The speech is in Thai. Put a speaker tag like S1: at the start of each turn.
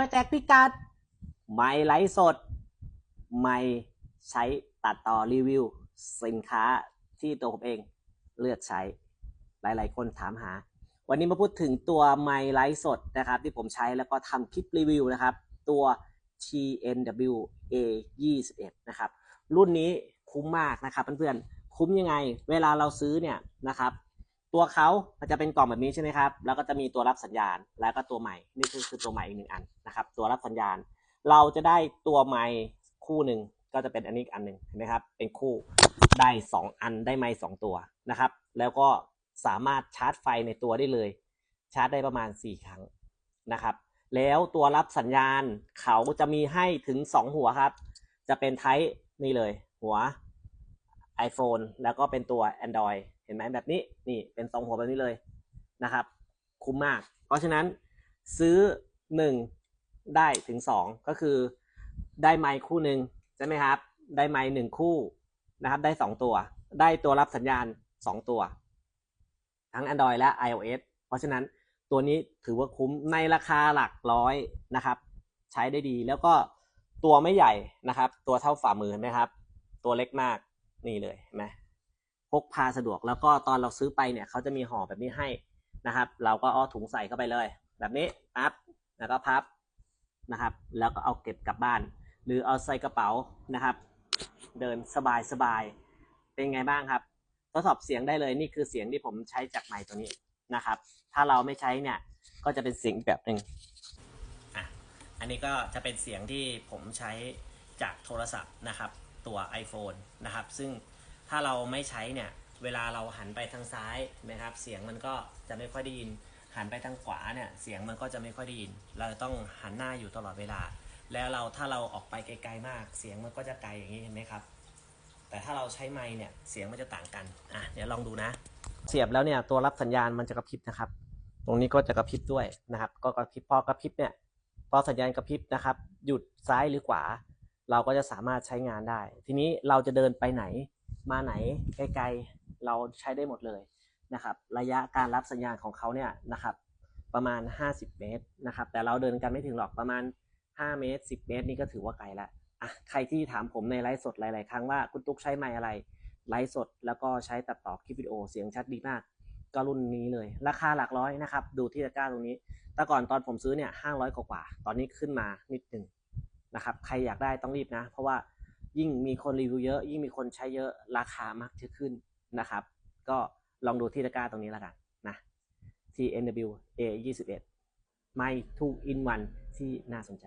S1: มาแจกพิกัดไม่ไลฟ์สด ไม่ใช้ตัดต่อรีวิว สินค้าที่ตัวผมเองเลือกใช้หลาย ๆ คนถามหา วันนี้มาพูดถึงตัวไมค์ไลฟ์สดนะครับ ที่ผมใช้แล้วก็ทำคลิปรีวิวนะครับ ตัว TNW A 21 นะครับ รุ่นนี้คุ้มมากนะครับเพื่อนๆ คุ้มยังไง เวลาเราซื้อเนี่ยนะครับ ตัวเขาจะเป็นกล่องแบบนี้ใช่ไหมครับ แล้วก็จะมีตัวรับสัญญาณ แล้วก็ตัวใหม่ นี่คือคือตัวใหม่อีกหนึ่งอันนะครับ ตัวรับสัญญาณ เราจะได้ตัวไม้คู่หนึ่งก็จะเป็นอันนี้อันหนึ่งเห็นไหมครับ เป็นคู่ได้สองอันได้ไม้สองตัวนะครับ แล้วก็สามารถชาร์จไฟในตัวได้เลย ชาร์จได้ประมาณ 4 ครั้งนะครับ แล้วตัวรับสัญญาณเขาจะมีให้ถึง 2 หัวครับ จะเป็นไทป์นี่เลย หัว iPhone แล้วก็เป็นตัว Android เห็นไหมแบบนี้นี่เป็นสองหัวแบบนี้เลยนะครับ คุ้มมาก เพราะฉะนั้นซื้อ 1 ได้ถึง 2 ก็คือได้ไมค์คู่หนึ่งใช่ไหมครับ ได้ไมค์หนึ่งคู่นะครับ ได้ 2 ตัว ได้ตัวรับสัญญาณ 2 ตัว ทั้ง Android และ iOS เพราะฉะนั้นตัวนี้ถือว่าคุ้มในราคาหลักร้อยนะครับ ใช้ได้ดีแล้วก็ตัวไม่ใหญ่นะครับ ตัวเท่าฝ่ามือเห็นไหมครับ ตัวเล็กมากนี่เลยเห็นไหม พกพาสะดวก แล้วก็ตอนเราซื้อไปเนี่ยเขาจะมีห่อแบบนี้ให้นะครับ เราก็เอถุงใส่เข้าไปเลย แบบนี้ปั๊บแล้วก็พับนะครับ แล้วก็เอาเก็บกลับบ้าน หรือเอาใส่กระเป๋านะครับ เดินสบายสบายเป็นไงบ้างครับ ทดสอบเสียงได้เลยนี่คือเสียงที่ผมใช้จากไมค์ตัวนี้นะครับ ถ้าเราไม่ใช้เนี่ยก็จะเป็นเสียงแบบหนึ่งอะอันนี้ก็จะเป็นเสียงที่ผมใช้จากโทรศัพท์นะครับ ตัว iPhone นะครับ ซึ่ง ถ้าเราไม่ใช้เนี่ยเวลาเราหันไปทางซ้ายนะครับ เสียงมันก็จะไม่ค่อยได้ยิน หันไปทางขวาเนี่ยเสียงมันก็จะไม่ค่อยได้ยิน เราต้องหันหน้าอยู่ตลอดเวลา แล้วเราถ้าเราออกไปไกลๆมาก เสียงมันก็จะไกลอย่างนี้เห็นไหมครับ แต่ถ้าเราใช้ไมค์เนี่ยเสียงมันจะต่างกันอะเดี๋ยวลองดูนะ เสียบแล้วเนี่ยตัวรับสัญญาณมันจะกระพริบนะครับ ตรงนี้ก็จะกระพริบด้วยนะครับ ก็กระพริบพอกระพริบเนี่ยพอสัญญาณกระพริบนะครับ หยุดซ้ายหรือขวา เราก็จะสามารถใช้งานได้ ทีนี้เราจะเดินไปไหน มาไหนไกลๆเราใช้ได้หมดเลยนะครับระยะการรับสัญญาณของเขาเนี่ยนะครับประมาณ 50 เมตรนะครับแต่เราเดินกันไม่ถึงหรอกประมาณ 5 เมตร 10 เมตร นี่ก็ถือว่าไกลล้วอะใครที่ถามผมในไลฟ์สดหลาย ๆ ครั้งว่าคุณตุ๊กใช้ไมค์อะไรไลฟ์สด แล้วก็ใช้ตัดต่อคลิปวิดีโอเสียงชัดดีมาก ก็รุ่นนี้เลย ราคาหลักร้อยนะครับดูที่ตะกร้าตรงนี้ แต่ก่อนตอนผมซื้อเนี่ยห้าร้อยกว่า ตอนนี้ขึ้นมานิดหนึ่งนะครับใครอยากได้ต้องรีบนะ เพราะว่า ยิ่งมีคนรีวิวเยอะ ยิ่งมีคนใช้เยอะราคามักจะขึ้นนะครับ ก็ลองดูที่ตะกร้าตรงนี้แล้วกันนะ TNW A 21 ไม่ two in one ที่น่าสนใจ